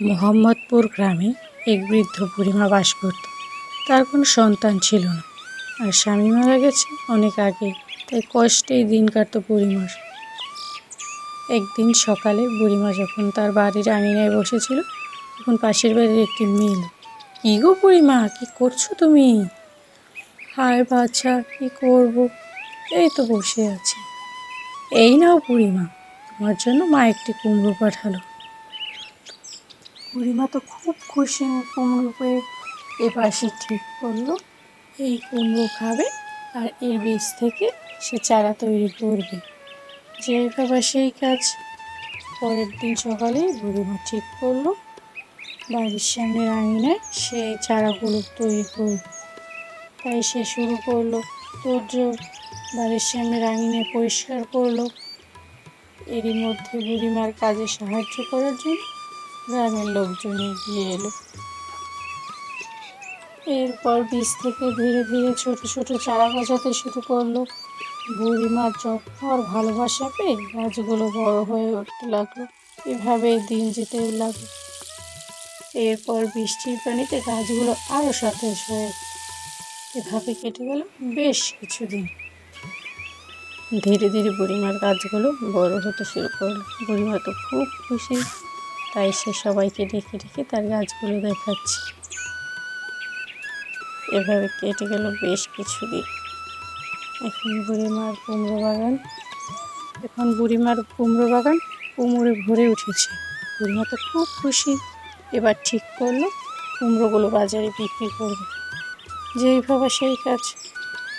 মোহাম্মদপুর গ্রামে এক বৃদ্ধ বুড়িমা বাস করত। তার কোনো সন্তান ছিল না। আর স্বামী মারা গেছে অনেক আগে, তাই কষ্টেই দিন কাটতো বুড়িমার। একদিন সকালে বুড়িমা যখন তার বাড়ির আঙিনায় বসেছিল, তখন পাশের বাড়ির একটি মিল কী গো বুড়িমা, কী করছ তুমি? হায় বাচ্চা কী করব? এই তো বসে আছি। এই নাও বুড়িমা, তোমার জন্য মা একটি কুমড়ো পাঠালো। বুড়িমা তো খুব খুশি কুমড়ো পেয়ে এবার সে ঠিক করল। এই কুমড়ো খাবে আর এর বীজ থেকে সে চারা তৈরি করবে। যে বাবা সেই কাজ পরের দিন সকালে বুড়িমা ঠিক করল। বাড়ির সামনে আঙিনায় সে চারাগুলো তৈরি করবে। তাই সে শুরু করল তোর্য বাড়ির সামনে আঙিনায় পরিষ্কার করল। এরই মধ্যে বুড়িমার কাজে সাহায্য করার জন্য গ্রামের লোকজন এগিয়ে এলো। এরপর বীজ থেকে ধীরে ধীরে ছোট ছোট চারা গজাতে শুরু করল। বুড়িমার আর ভালোবাসা পেয়ে গাছগুলো বড় হয়ে উঠতে লাগল। এভাবে দিন যেতে লাগল। এরপর বৃষ্টির পানিতে গাছগুলো আরও সতেজ হয়ে এভাবে কেটে গেল বেশ কিছুদিন। ধীরে ধীরে বুড়িমার গাছগুলো বড় হতে শুরু করল। বুড়িমা তো খুব খুশি। তাই সে সবাইকে ডেকে ডেকে তার গাছগুলো দেখাচ্ছে। এভাবে কেটে গেল বেশ কিছুদিন। এখন বুড়িমার কুমড়ো বাগান। এখন বুড়িমার কুমড়ো বাগান কুমড়ে ভরে উঠেছে। বুড়িমা তো খুব খুশি। এবার ঠিক করল কুমড়োগুলো বাজারে বিক্রি করবে। যেই ভাবা সেই কাজ।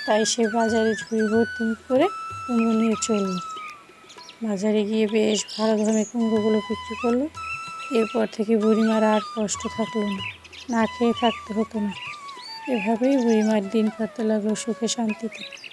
তাই সে বাজারে ঝুড়ি ভর্তি করে কুমড়ো নিয়ে চলল। বাজারে গিয়ে বেশ ভালো দামে কুমড়োগুলো বিক্রি করল। এরপর থেকে বুড়িমার আর কষ্ট থাকল না না খেয়ে থাকতে হতো না। এভাবেই বুড়িমার দিন কাটতে লাগল সুখে শান্তিতে।